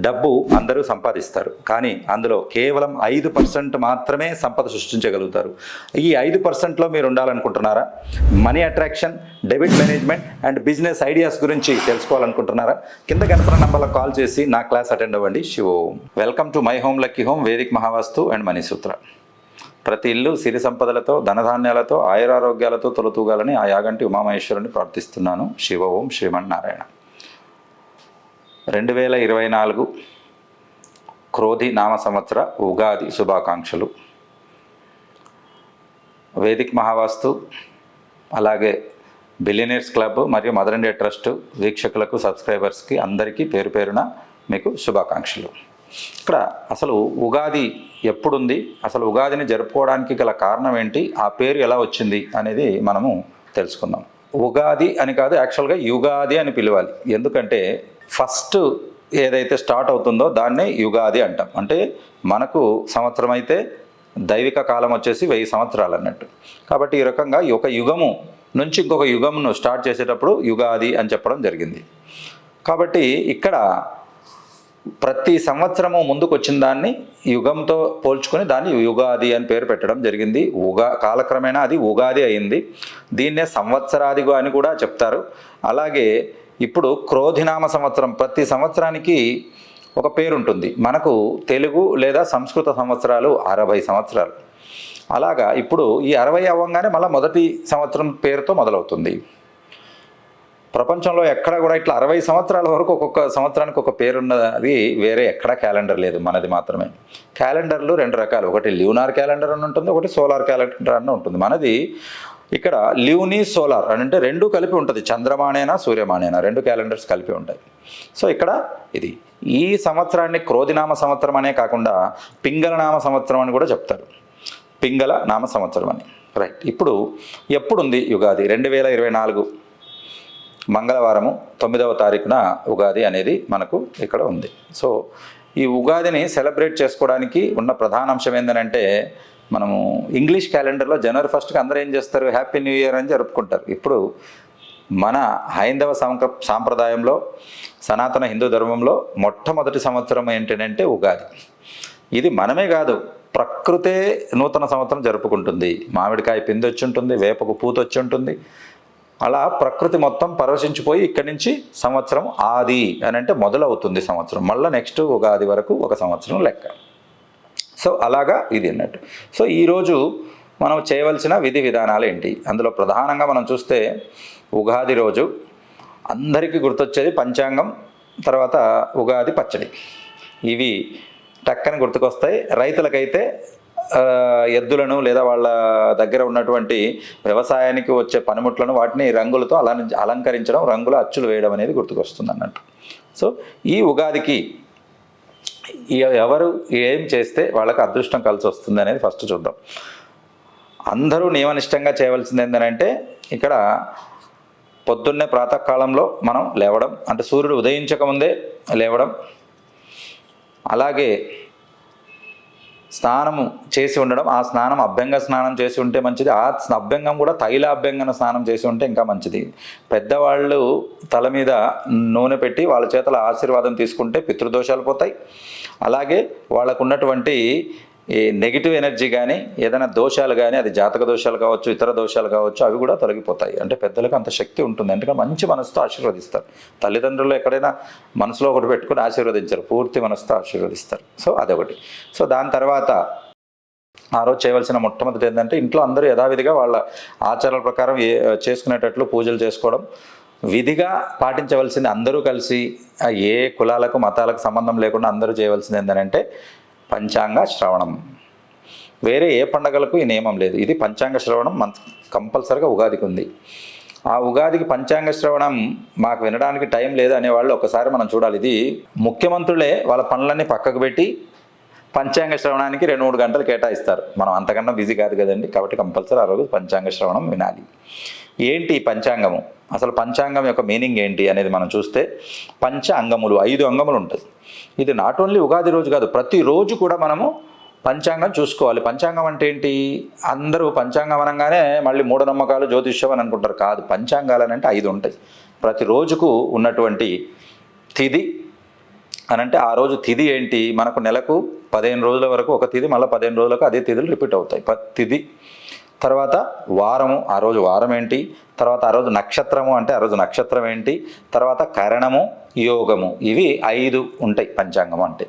డబ్బు అందరూ సంపాదిస్తారు. కానీ అందులో కేవలం ఐదు పర్సెంట్ మాత్రమే సంపద సృష్టించగలుగుతారు. ఈ ఐదు పర్సెంట్లో మీరు ఉండాలనుకుంటున్నారా? Money attraction debit management and business ideas గురించి తెలుసుకోవాలనుకుంటున్నారా? కింద కనపడిన నంబర్లకు కాల్ చేసి నా క్లాస్ అటెండ్ అవ్వండి. Shiva. Welcome to my home lucky home Vedic Mahavastu and money Sutra. ప్రతి ఇల్లు సిరి సంపదలతో ధనధాన్యాలతో ఆయురారోగ్యాలతో తొలతూగాలని ఆ యాగంటి ఉమామహేశ్వరుని ప్రార్థిస్తున్నాను. శివ ఓం శ్రీమన్నారాయణ. రెండు వేల ఇరవై నాలుగు క్రోధి నామ సంవత్సర ఉగాది శుభాకాంక్షలు. వేదిక్ మహావాస్తు అలాగే బిలియనీర్స్ క్లబ్ మరియు మదర్ ఇండియా ట్రస్ట్ వీక్షకులకు సబ్స్క్రైబర్స్కి అందరికీ పేరు పేరున మీకు శుభాకాంక్షలు. ఇక్కడ అసలు ఉగాది ఎప్పుడుంది? అసలు ఉగాదిని జరుపుకోవడానికి గల కారణం ఏంటి? ఆ పేరు ఎలా వచ్చింది? అనేది మనము తెలుసుకుందాం. ఉగాది అని కాదు యాక్చువల్గా యుగాది అని పిలవాలి. ఎందుకంటే ఫస్ట్ ఏదైతే స్టార్ట్ అవుతుందో దాన్నే యుగాది అంటాం. అంటే మనకు సంవత్సరం అయితే దైవిక కాలం వచ్చేసి వెయ్యి సంవత్సరాలు అన్నట్టు. కాబట్టి ఈ రకంగా ఈ ఒక యుగము నుంచి ఇంకొక యుగమును స్టార్ట్ చేసేటప్పుడు యుగాది అని చెప్పడం జరిగింది. కాబట్టి ఇక్కడ ప్రతి సంవత్సరము ముందుకు వచ్చిన దాన్ని యుగంతో పోల్చుకొని దాన్ని యుగాది అని పేరు పెట్టడం జరిగింది. ఉగా కాలక్రమేణా అది ఉగాది అయింది. దీన్నే సంవత్సరాదిగా అని కూడా చెప్తారు. అలాగే ఇప్పుడు క్రోధినామ సంవత్సరం. ప్రతి సంవత్సరానికి ఒక పేరు ఉంటుంది మనకు తెలుగు లేదా సంస్కృత సంవత్సరాలు అరవై సంవత్సరాలు. అలాగా ఇప్పుడు ఈ అరవై అవ్వంగానే మళ్ళీ మొదటి సంవత్సరం పేరుతో మొదలవుతుంది. ప్రపంచంలో ఎక్కడ కూడా ఇట్లా అరవై సంవత్సరాల వరకు ఒక్కొక్క సంవత్సరానికి ఒక పేరున్నది వేరే ఎక్కడా క్యాలెండర్ లేదు. మనది మాత్రమే. క్యాలెండర్లు రెండు రకాలు. ఒకటి ల్యూనార్ క్యాలెండర్ అని ఉంటుంది ఒకటి సోలార్ క్యాలెండర్ అని ఉంటుంది. మనది ఇక్కడ ల్యూని సోలార్ అని అంటే రెండు కలిపి ఉంటుంది. చంద్రమానేనా సూర్యమానేనా రెండు క్యాలెండర్స్ కలిపి ఉంటాయి. సో ఇక్కడ ఇది ఈ సంవత్సరాన్ని క్రోధినామ సంవత్సరం అనే కాకుండా పింగళనామ సంవత్సరం అని కూడా చెప్తారు. పింగళ నామ సంవత్సరం అని. రైట్. ఇప్పుడు ఎప్పుడుంది యుగాది? రెండు వేల ఇరవై నాలుగు మంగళవారము తొమ్మిదవ తారీఖున ఉగాది అనేది మనకు ఇక్కడ ఉంది. సో ఈ ఉగాదిని సెలబ్రేట్ చేసుకోవడానికి ఉన్న ప్రధాన అంశం ఏంటంటే మనము ఇంగ్లీష్ క్యాలెండర్లో జనవరి ఫస్ట్కి అందరూ ఏం చేస్తారు? హ్యాపీ న్యూ ఇయర్ అని జరుపుకుంటారు. ఇప్పుడు మన హైందవ సంక సాంప్రదాయంలో సనాతన హిందూ ధర్మంలో మొట్టమొదటి సంవత్సరం ఏంటంటే ఉగాది. ఇది మనమే కాదు ప్రకృతే నూతన సంవత్సరం జరుపుకుంటుంది. మామిడికాయ పిండి వచ్చి ఉంటుంది వేపకు పూత వచ్చి ఉంటుంది అలా ప్రకృతి మొత్తం పరవశించిపోయి ఇక్కడి నుంచి సంవత్సరం ఆది అని అంటే మొదలవుతుంది సంవత్సరం. మళ్ళీ నెక్స్ట్ ఉగాది వరకు ఒక సంవత్సరం లెక్క. సో అలాగా ఇది అన్నట్టు. సో ఈరోజు మనం చేయవలసిన విధి విధానాలు ఏంటి? అందులో ప్రధానంగా మనం చూస్తే ఉగాది రోజు అందరికీ గుర్తొచ్చేది పంచాంగం తర్వాత ఉగాది పచ్చడి. ఇవి టక్కని గుర్తుకొస్తాయి. రైతులకైతే ఎద్దులను లేదా వాళ్ళ దగ్గర ఉన్నటువంటి వ్యవసాయానికి వచ్చే పనిముట్లను వాటిని రంగులతో అలా అలంకరించడం రంగుల అచ్చులు వేయడం అనేది గుర్తుకొస్తుంది అన్నట్టు. సో ఈ ఉగాదికి ఎవరు ఏం చేస్తే వాళ్ళకి అదృష్టం కలిసి వస్తుంది అనేది ఫస్ట్ చూద్దాం. అందరూ నియమనిష్టంగా చేయవలసింది ఏంటంటే ఇక్కడ పొద్దున్నే ప్రాతకాలంలో మనం లేవడం అంటే సూర్యుడు ఉదయించకముందే లేవడం అలాగే స్నానము చేసి ఉండడం ఆ స్నానం అభ్యంగ స్నానం చేసి ఉంటే మంచిది. ఆ అభ్యంగం కూడా తైల అభ్యంగన స్నానం చేసి ఉంటే ఇంకా మంచిది. పెద్దవాళ్ళు తల మీద నూనె పెట్టి వాళ్ళ చేతుల ఆశీర్వాదం తీసుకుంటే పితృదోషాలు పోతాయి. అలాగే వాళ్ళకు ఉన్నటువంటి ఈ నెగిటివ్ ఎనర్జీ కానీ ఏదైనా దోషాలు కానీ అది జాతక దోషాలు కావచ్చు ఇతర దోషాలు కావచ్చు అవి కూడా తొలగిపోతాయి. అంటే పెద్దలకు అంత శక్తి ఉంటుంది. ఎందుకంటే మంచి మనసుతో ఆశీర్వదిస్తారు. తల్లిదండ్రులు ఎక్కడైనా మనసులో ఒకటి పెట్టుకుని ఆశీర్వదించారు. పూర్తి మనసుతో ఆశీర్వదిస్తారు. సో అదొకటి. సో దాని తర్వాత ఆ రోజు చేయవలసిన మొట్టమొదటి ఏంటంటే ఇంట్లో అందరూ యథావిధిగా వాళ్ళ ఆచారాల ప్రకారం ఏ చేసుకునేటట్లు పూజలు చేసుకోవడం. విధిగా పాటించవలసింది అందరూ కలిసి ఆ ఏ కులాలకు మతాలకు సంబంధం లేకుండా అందరూ చేయవలసింది ఏంటంటే పంచాంగ శ్రవణం. వేరే ఏ పండగలకు ఈ నియమం లేదు. ఇది పంచాంగ శ్రవణం మన కంపల్సరిగా ఉగాదికి ఉంది. ఆ ఉగాదికి పంచాంగ శ్రవణం మాకు వినడానికి టైం లేదు అనేవాళ్ళు ఒకసారి మనం చూడాలి. ఇది ముఖ్యమంత్రులే వాళ్ళ పనులన్నీ పక్కకు పెట్టి పంచాంగ శ్రవణానికి రెండు మూడు గంటలు కేటాయిస్తారు. మనం అంతకన్నా బిజీ కాదు కదండి. కాబట్టి కంపల్సరీ ఆ రోజు పంచాంగ శ్రవణం వినాలి. ఏంటి ఈ పంచాంగము? అసలు పంచాంగం యొక్క మీనింగ్ ఏంటి అనేది మనం చూస్తే పంచ అంగములు ఐదు అంగములు ఉంటాయి ఇది నాట్ ఓన్లీ ఉగాది రోజు కాదు ప్రతిరోజు కూడా మనము పంచాంగం చూసుకోవాలి. పంచాంగం అంటే ఏంటి? అందరూ పంచాంగం అనగానే మళ్ళీ మూఢనమ్మకాలు జ్యోతిష్యం అని అనుకుంటారు. కాదు పంచాంగాలు అని అంటే ఐదు ఉంటాయి. ప్రతి రోజుకు ఉన్నటువంటి తిథి అని అంటే ఆ రోజు తిథి ఏంటి? మనకు నెలకు పదిహేను రోజుల వరకు ఒక తిథి మళ్ళీ పదిహేను రోజులకు అదే తిథులు రిపీట్ అవుతాయి. ప- తిథి తర్వాత వారము ఆ రోజు వారం ఏంటి తర్వాత ఆ రోజు నక్షత్రము అంటే ఆ రోజు నక్షత్రం ఏంటి తర్వాత కరణము యోగము. ఇవి ఐదు ఉంటాయి పంచాంగం అంటే.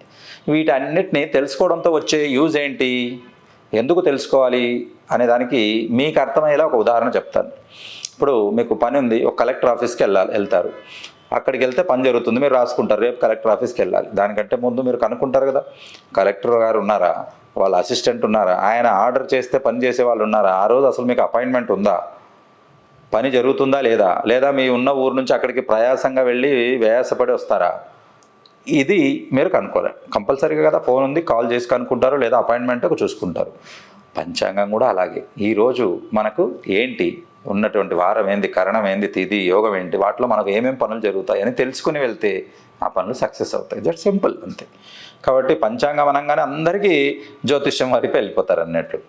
వీటన్నిటిని తెలుసుకోవడంతో వచ్చే యూజ్ ఏంటి? ఎందుకు తెలుసుకోవాలి? అనే దానికి మీకు అర్థమయ్యేలా ఒక ఉదాహరణ చెప్తాను. ఇప్పుడు మీకు పని ఉంది ఒక కలెక్టర్ ఆఫీస్కి వెళ్ళాలి వెళ్తారు. అక్కడికి వెళ్తే పని జరుగుతుంది మీరు రాసుకుంటారు. రేపు కలెక్టర్ ఆఫీస్కి వెళ్ళాలి. దానికంటే ముందు మీరు కనుక్కుంటారు కదా. కలెక్టర్ గారు ఉన్నారా? వాళ్ళ అసిస్టెంట్ ఉన్నారా? ఆయన ఆర్డర్ చేస్తే పని చేసే వాళ్ళు ఉన్నారా? ఆ రోజు అసలు మీకు అపాయింట్మెంట్ ఉందా? పని జరుగుతుందా లేదా? లేదా మీ ఉన్న ఊరు నుంచి అక్కడికి ప్రయాసంగా వెళ్ళి వేయాసపడి వస్తారా? ఇది మీరు కనుక్కోలే కంపల్సరీగా కదా ఫోన్ ఉంది కాల్ చేసి కనుక్కుంటారు లేదా అపాయింట్మెంట్ చూసుకుంటారు. పంచాంగం కూడా అలాగే. ఈరోజు మనకు ఏంటి? ఉన్నటువంటి వారం ఏంది కరణం ఏంది తిది యోగం ఏంటి వాటిలో మనకు ఏమేం పనులు జరుగుతాయి అని తెలుసుకుని వెళ్తే ఆ పనులు సక్సెస్ అవుతాయి. దట్ సింపుల్ అంతే. కాబట్టి పంచాంగం అనగానే అందరికీ జ్యోతిష్యం వైపు వెళ్ళిపోతారు అన్నట్లు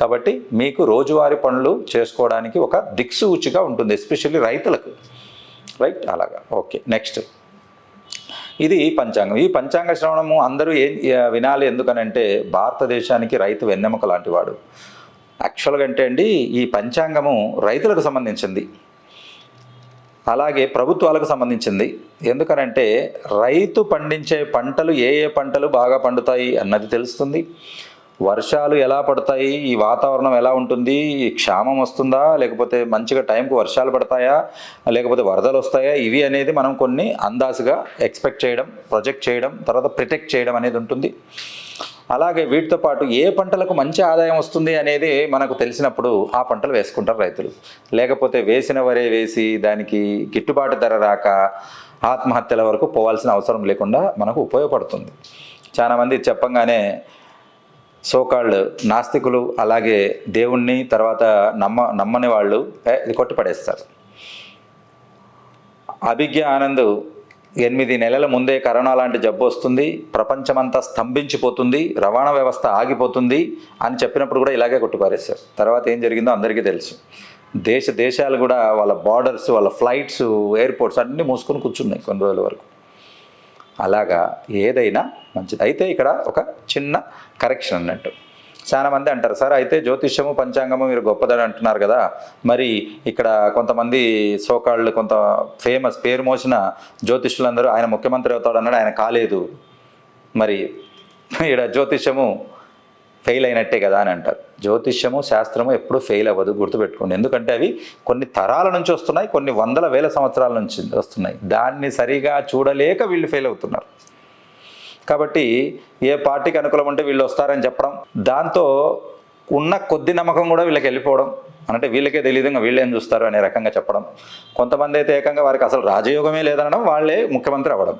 కాబట్టి మీకు రోజువారీ పనులు చేసుకోవడానికి ఒక దిక్సూచిగా ఉంటుంది ఎస్పెషల్లీ రైతులకు. రైట్? అలాగా. ఓకే. నెక్స్ట్. ఇది పంచాంగం. ఈ పంచాంగ శ్రవణము అందరూ ఏం ఏ- వినాలి ఎందుకనంటే భారతదేశానికి రైతు వెన్నెముక లాంటి వాడు. యాక్చువల్గా అంటే అండి ఈ పంచాంగము రైతులకు సంబంధించింది. అలాగే ప్రభుత్వాలకు సంబంధించింది. ఎందుకనంటే రైతు పండించే పంటలు ఏ ఏ పంటలు బాగా పండుతాయి అన్నది తెలుస్తుంది. వర్షాలు ఎలా పడతాయి ఈ వాతావరణం ఎలా ఉంటుంది ఈ క్షామం వస్తుందా లేకపోతే మంచిగా టైంకు వర్షాలు పడతాయా లేకపోతే వరదలు వస్తాయా ఇవి అనేది మనం కొన్ని అందాజుగా ఎక్స్పెక్ట్ చేయడం ప్రొజెక్ట్ చేయడం తర్వాత ప్రిటెక్ట్ చేయడం అనేది ఉంటుంది. అలాగే వీటితో పాటు ఏ పంటలకు మంచి ఆదాయం వస్తుంది అనేది మనకు తెలిసినప్పుడు ఆ పంటలు వేసుకుంటారు రైతులు. లేకపోతే వేసిన వరే వేసి దానికి గిట్టుబాటు ధర రాక ఆత్మహత్యల వరకు పోవాల్సిన అవసరం లేకుండా మనకు ఉపయోగపడుతుంది. చాలామంది చెప్పంగానే సోకాళ్ళు నాస్తికులు అలాగే దేవుణ్ణి తర్వాత నమ్మ నమ్మని వాళ్ళు "ఏ, పడేస్తారు అభిజ్ఞ ఆనంద్ ఎనిమిది నెలల ముందే కరోనా లాంటి జబ్బు వస్తుంది ప్రపంచమంతా స్తంభించిపోతుంది రవాణా వ్యవస్థ ఆగిపోతుంది అని చెప్పినప్పుడు కూడా ఇలాగే కొట్టుపారేశారు. తర్వాత ఏం జరిగిందో అందరికీ తెలుసు. దేశ దేశాలు కూడా వాళ్ళ బార్డర్స్ వాళ్ళ ఫ్లైట్స్ ఎయిర్పోర్ట్స్ అన్నీ మూసుకొని కూర్చున్నాయి కొన్ని రోజుల వరకు. అలాగా ఏదైనా మంచిది. అయితే ఇక్కడ ఒక చిన్న కరెక్షన్ అన్నట్టు. చాలా మంది అంటారు సార్ అయితే జ్యోతిష్యము పంచాంగము మీరు గొప్పదని అంటున్నారు కదా. మరి ఇక్కడ కొంతమంది సోకాళ్ళు కొంత ఫేమస్ పేరు మోసిన జ్యోతిష్యులందరూ ఆయన ముఖ్యమంత్రి అవుతాడు అన్నాడు ఆయన కాలేదు. మరి ఇక్కడ జ్యోతిష్యము ఫెయిల్ అయినట్టే కదా అని అంటారు. జ్యోతిష్యము శాస్త్రము ఎప్పుడు ఫెయిల్ అవ్వదు గుర్తుపెట్టుకోండి. ఎందుకంటే అవి కొన్ని తరాల నుంచి వస్తున్నాయి కొన్ని వందల వేల సంవత్సరాల నుంచి వస్తున్నాయి. దాన్ని సరిగా చూడలేక వీళ్ళు ఫెయిల్ అవుతున్నారు. కాబట్టి ఏ పార్టీకి అనుకూలం ఉంటే వీళ్ళు వస్తారని చెప్పడం. దాంతో ఉన్న కొద్ది నమ్మకం కూడా వీళ్ళకి వెళ్ళిపోవడం. అంటే వీళ్ళకే తెలియదు ఇంకా వీళ్ళు ఏం చూస్తారు అనే రకంగా చెప్పడం. కొంతమంది అయితే ఏకంగా వారికి అసలు రాజయోగమే లేదనడం వాళ్ళే ముఖ్యమంత్రి అవ్వడం.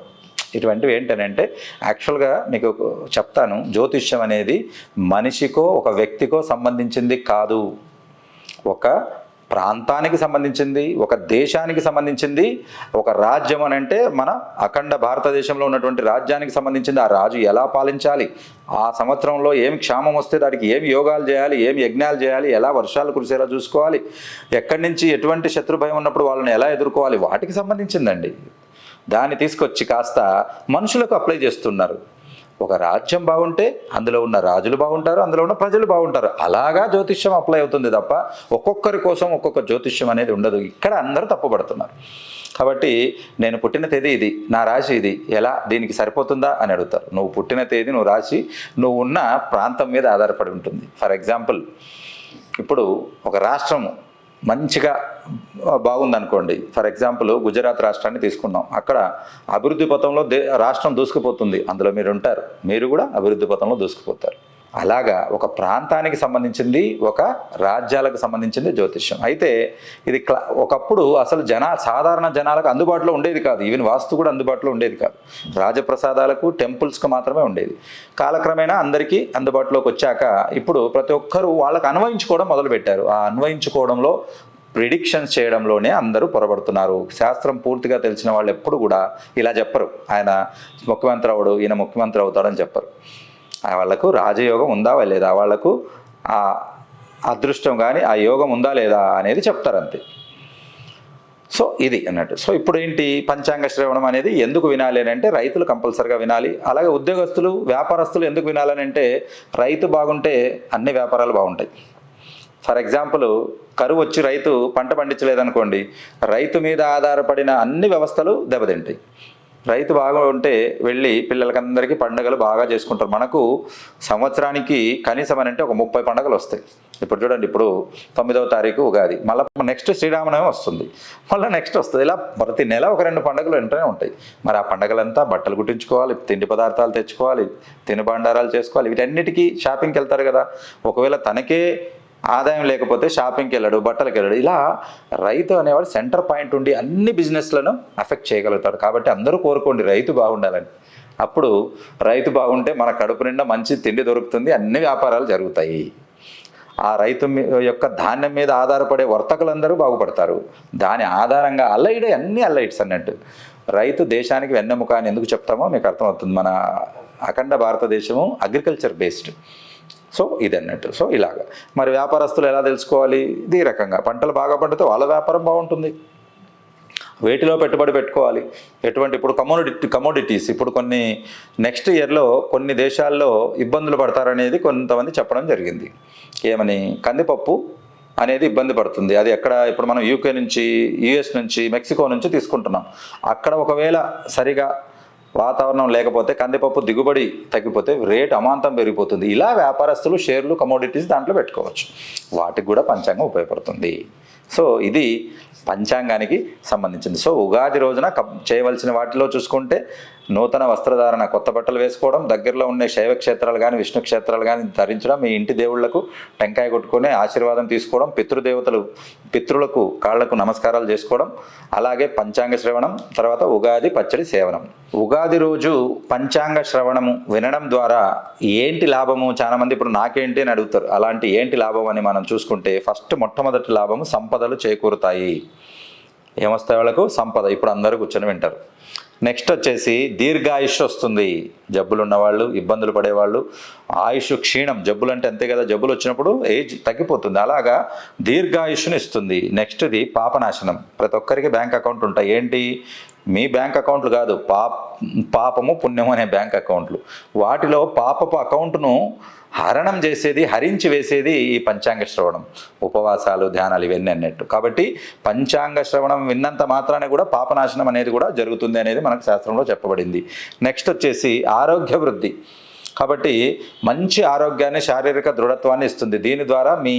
ఇటువంటివి ఏంటనంటే యాక్చువల్గా మీకు చెప్తాను. జ్యోతిష్యం అనేది మనిషికో ఒక వ్యక్తికో సంబంధించింది కాదు. ఒక ప్రాంతానికి సంబంధించింది ఒక దేశానికి సంబంధించింది ఒక రాజ్యం అని అంటే మన అఖండ భారతదేశంలో ఉన్నటువంటి రాజ్యానికి సంబంధించింది. ఆ రాజు ఎలా పాలించాలి? ఆ సంవత్సరంలో ఏం క్షామం వస్తే దానికి ఏం యోగాలు చేయాలి ఏం యజ్ఞాలు చేయాలి ఎలా వర్షాలు కురిసేలా చూసుకోవాలి ఎక్కడి నుంచి ఎటువంటి శత్రు భయం ఉన్నప్పుడు వాళ్ళని ఎలా ఎదుర్కోవాలి వాటికి సంబంధించిందండి. దాన్ని తీసుకొచ్చి కాస్త మనుషులకు అప్లై చేస్తున్నారు. ఒక రాజ్యం బాగుంటే అందులో ఉన్న రాజులు బాగుంటారు అందులో ఉన్న ప్రజలు బాగుంటారు. అలాగా జ్యోతిష్యం అప్లై అవుతుంది తప్ప ఒక్కొక్కరి కోసం ఒక్కొక్క జ్యోతిష్యం అనేది ఉండదు. ఇక్కడ అందరూ తప్పుపడుతున్నారు. కాబట్టి నేను పుట్టిన తేదీ ఇది నా రాశి ఇది ఎలా దీనికి సరిపోతుందా అని అడుగుతారు. నువ్వు పుట్టిన తేదీ నువ్వు రాశి నువ్వు ఉన్న ప్రాంతం మీద ఆధారపడి ఉంటుంది. ఫర్ ఎగ్జాంపుల్ ఇప్పుడు ఒక రాష్ట్రము మంచిగా బాగుందనుకోండి. ఫర్ ఎగ్జాంపుల్ గుజరాత్ రాష్ట్రాన్ని తీసుకున్నాం అక్కడ అభివృద్ధి పథంలో దే రాష్ట్రం దూసుకుపోతుంది. అందులో మీరు ఉంటారు మీరు కూడా అభివృద్ధి పథంలో దూసుకుపోతారు. అలాగా ఒక ప్రాంతానికి సంబంధించింది ఒక రాజ్యాలకు సంబంధించింది జ్యోతిష్యం. అయితే ఇది క్లా ఒకప్పుడు అసలు జన సాధారణ జనాలకు అందుబాటులో ఉండేది కాదు. ఈవెన్ వాస్తు కూడా అందుబాటులో ఉండేది కాదు. రాజప్రసాదాలకు టెంపుల్స్కి మాత్రమే ఉండేది. కాలక్రమేణా అందరికీ అందుబాటులోకి వచ్చాక ఇప్పుడు ప్రతి ఒక్కరూ వాళ్ళకు అన్వయించుకోవడం మొదలుపెట్టారు. ఆ అన్వయించుకోవడంలో ప్రిడిక్షన్స్ చేయడంలోనే అందరూ పొరబడుతున్నారు. శాస్త్రం పూర్తిగా తెలిసిన వాళ్ళు ఎప్పుడు కూడా ఇలా చెప్పరు. ఆయన ముఖ్యమంత్రి అవడు ఈయన ముఖ్యమంత్రి అవుతాడని చెప్పరు. వాళ్ళకు రాజయోగం ఉందా లేదా? వాళ్ళకు ఆ అదృష్టం కానీ ఆ యోగం ఉందా లేదా అనేది చెప్తారు అంతే సో ఇది అన్నట్టు. సో ఇప్పుడు ఏంటి పంచాంగ శ్రవణం అనేది ఎందుకు వినాలి అని అంటే రైతులు కంపల్సరిగా వినాలి. అలాగే ఉద్యోగస్తులు వ్యాపారస్తులు ఎందుకు వినాలని అంటే రైతు బాగుంటే అన్ని వ్యాపారాలు బాగుంటాయి. ఫర్ ఎగ్జాంపుల్ కరువు వచ్చి రైతు పంట పండించలేదనుకోండి రైతు మీద ఆధారపడిన అన్ని వ్యవస్థలు దెబ్బతింటాయి. రైతు బాగా ఉంటే వెళ్ళి పిల్లలకందరికీ పండుగలు బాగా చేసుకుంటారు. మనకు సంవత్సరానికి కనీసం అని అంటే ఒక ముప్పై పండుగలు వస్తాయి. ఇప్పుడు చూడండి ఇప్పుడు తొమ్మిదవ తారీఖు ఉగాది. మళ్ళీ నెక్స్ట్ శ్రీరామనవమి వస్తుంది. మళ్ళీ నెక్స్ట్ వస్తుంది. ఇలా ప్రతి నెల ఒక రెండు పండుగలు వెంటనే ఉంటాయి. మరి ఆ పండుగలంతా బట్టలు కుట్టించుకోవాలి తిండి పదార్థాలు తెచ్చుకోవాలి తినుబండారాలు చేసుకోవాలి. వీటన్నిటికీ షాపింగ్కి వెళ్తారు కదా. ఒకవేళ తనకే ఆదాయం లేకపోతే షాపింగ్కి వెళ్ళడు బట్టలకు వెళ్ళడు. ఇలా రైతు అనేవాడు సెంటర్ పాయింట్ ఉండి అన్ని బిజినెస్లను అఫెక్ట్ చేయగలుగుతాడు. కాబట్టి అందరూ కోరుకోండి రైతు బాగుండాలని. అప్పుడు రైతు బాగుంటే మన కడుపు నిండా మంచి తిండి దొరుకుతుంది అన్ని వ్యాపారాలు జరుగుతాయి. ఆ రైతు మీ- యొక్క ధాన్యం మీద ఆధారపడే వర్తకులందరూ బాగుపడతారు. దాని ఆధారంగా అల్లైడే అన్ని అల్లైట్స్ అన్నట్టు. రైతు దేశానికి వెన్నెముక అని ఎందుకు చెప్తామో మీకు అర్థమవుతుంది. మన అఖండ భారతదేశము అగ్రికల్చర్ బేస్డ్ సో ఇది అన్నట్టు. సో ఇలాగా. మరి వ్యాపారస్తులు ఎలా తెలుసుకోవాలి? ఇది ఈ రకంగా. పంటలు బాగా పండితే వాళ్ళ వ్యాపారం బాగుంటుంది. వేటిలో పెట్టుబడి పెట్టుకోవాలి. ఎటువంటి ఇప్పుడు కమోడిటీ కమోడిటీస్ ఇప్పుడు కొన్ని నెక్స్ట్ ఇయర్లో కొన్ని దేశాల్లో ఇబ్బందులు పడతారనేది కొంతమంది చెప్పడం జరిగింది. ఏమని? కందిపప్పు అనేది ఇబ్బంది పడుతుంది. అది ఎక్కడ? ఇప్పుడు మనం యూకే నుంచి యుఎస్ నుంచి మెక్సికో నుంచి తీసుకుంటున్నాం. అక్కడ ఒకవేళ సరిగా వాతావరణం లేకపోతే కందిపప్పు దిగుబడి తగ్గిపోతే రేటు అమాంతం పెరిగిపోతుంది. ఇలా వ్యాపారస్తులు షేర్లు కమోడిటీస్ దాంట్లో పెట్టుకోవచ్చు. వాటికి కూడా పంచాంగం ఉపయోగపడుతుంది. సో ఇది పంచాంగానికి సంబంధించింది. సో ఉగాది రోజున కప్ చేయవలసిన వాటిలో చూసుకుంటే నూతన వస్త్రధారణ కొత్త బట్టలు వేసుకోవడం దగ్గరలో ఉండే శైవ క్షేత్రాలు కానీ విష్ణు క్షేత్రాలు కానీ ధరించడం మీ ఇంటి దేవుళ్ళకు టెంకాయ కొట్టుకొని ఆశీర్వాదం తీసుకోవడం పితృదేవతలు పితృలకు కాళ్ళకు నమస్కారాలు చేసుకోవడం అలాగే పంచాంగ శ్రవణం తర్వాత ఉగాది పచ్చడి సేవనం. ఉగాది రోజు పంచాంగ శ్రవణము వినడం ద్వారా ఏంటి లాభము? చాలా మంది ఇప్పుడు నాకేంటి అని అడుగుతారు. అలాంటి ఏంటి లాభం అని మనం చూసుకుంటే ఫస్ట్ మొట్టమొదటి లాభము సంపదలు చేకూరుతాయి. ఏమొస్తాయి వాళ్ళకు? సంపద. ఇప్పుడు అందరూ కూర్చొని వింటారు. నెక్స్ట్ వచ్చేసి దీర్ఘాయుష్ వస్తుంది. జబ్బులు ఉన్నవాళ్ళు ఇబ్బందులు పడేవాళ్ళు ఆయుష్ క్షీణం జబ్బులు అంటే అంతే కదా జబ్బులు వచ్చినప్పుడు ఏజ్ తగ్గిపోతుంది. అలాగా దీర్ఘాయుష్ని ఇస్తుంది. నెక్స్ట్ది పాపనాశనం. ప్రతి ఒక్కరికి బ్యాంక్ అకౌంట్ ఉంటాయి. ఏంటి? మీ బ్యాంక్ అకౌంట్లు కాదు పా పాపము పుణ్యము అనే బ్యాంక్ అకౌంట్లు. వాటిలో పాపపు అకౌంట్ను హరణం చేసేది హరించి వేసేది ఈ పంచాంగ శ్రవణం. ఉపవాసాలు ధ్యానాలు ఇవన్నీ అన్నట్టు. కాబట్టి పంచాంగ శ్రవణం విన్నంత మాత్రాన్ని కూడా పాపనాశనం అనేది కూడా జరుగుతుంది అనేది మనకు శాస్త్రంలో చెప్పబడింది. నెక్స్ట్ వచ్చేసి ఆరోగ్య వృద్ధి. కాబట్టి మంచి ఆరోగ్యాన్ని శారీరక దృఢత్వాన్ని ఇస్తుంది. దీని ద్వారా మీ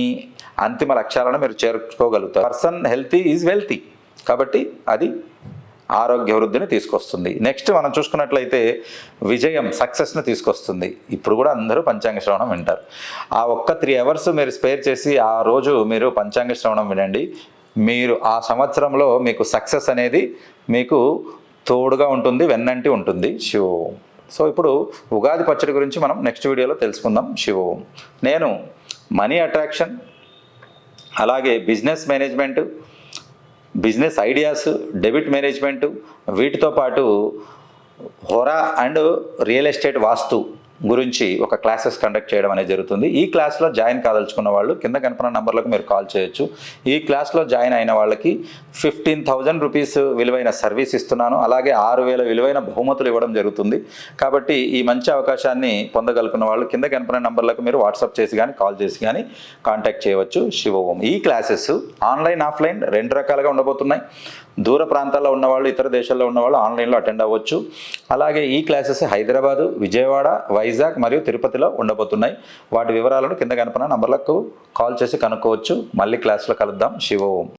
అంతిమ లక్ష్యాలను మీరు చేరుకోగలుగుతారు. Person healthy is wealthy. కాబట్టి అది ఆరోగ్య వృద్ధిని తీసుకొస్తుంది. నెక్స్ట్ మనం చూసుకున్నట్లయితే విజయం సక్సెస్ని తీసుకొస్తుంది. ఇప్పుడు కూడా అందరూ పంచాంగ శ్రవణం వింటారు. ఆ ఒక్క త్రీ అవర్స్ మీరు స్పేర్ చేసి ఆ రోజు మీరు పంచాంగ శ్రవణం వినండి. మీరు ఆ సంవత్సరంలో మీకు సక్సెస్ అనేది మీకు తోడుగా ఉంటుంది వెన్నంటి ఉంటుంది. శివ. సో ఇప్పుడు ఉగాది పచ్చడి గురించి మనం నెక్స్ట్ వీడియోలో తెలుసుకుందాం. శివ. నేను మనీ అట్రాక్షన్ అలాగే business management business ideas debit management వీటితో పాటు హొరా అండ్ రియల్ ఎస్టేట్ వాస్తు గురించి ఒక క్లాసెస్ కండక్ట్ చేయడం అనేది జరుగుతుంది. ఈ క్లాస్లో జాయిన్ కాదలుచుకున్న వాళ్ళు కింద కనపడిన నంబర్లకు మీరు కాల్ చేయొచ్చు. ఈ క్లాస్లో జాయిన్ అయిన వాళ్ళకి ఫిఫ్టీన్ థౌజండ్ రూపీస్ విలువైన సర్వీస్ ఇస్తున్నాను. అలాగే ఆరు వేల విలువైన బహుమతులు ఇవ్వడం జరుగుతుంది. కాబట్టి ఈ మంచి అవకాశాన్ని పొందగలుగున్న వాళ్ళు కింద కనపడిన నంబర్లకు మీరు వాట్సాప్ చేసి కానీ కాల్ చేసి కానీ కాంటాక్ట్ చేయవచ్చు. శివ ఓం ఈ క్లాసెస్ ఆన్లైన్ ఆఫ్లైన్ రెండు రకాలుగా ఉండబోతున్నాయి. దూర ప్రాంతాల్లో ఉన్నవాళ్ళు ఇతర దేశాల్లో ఉన్నవాళ్ళు ఆన్లైన్లో అటెండ్ అవ్వచ్చు. అలాగే ఈ క్లాసెస్ హైదరాబాదు విజయవాడ వైజాగ్ మరియు తిరుపతిలో ఉండబోతున్నాయి. వాటి వివరాలను కింద కనపడిన నంబర్లకు కాల్ చేసి కనుక్కోవచ్చు. మళ్ళీ క్లాస్లో కలుద్దాం. శివ. ఓం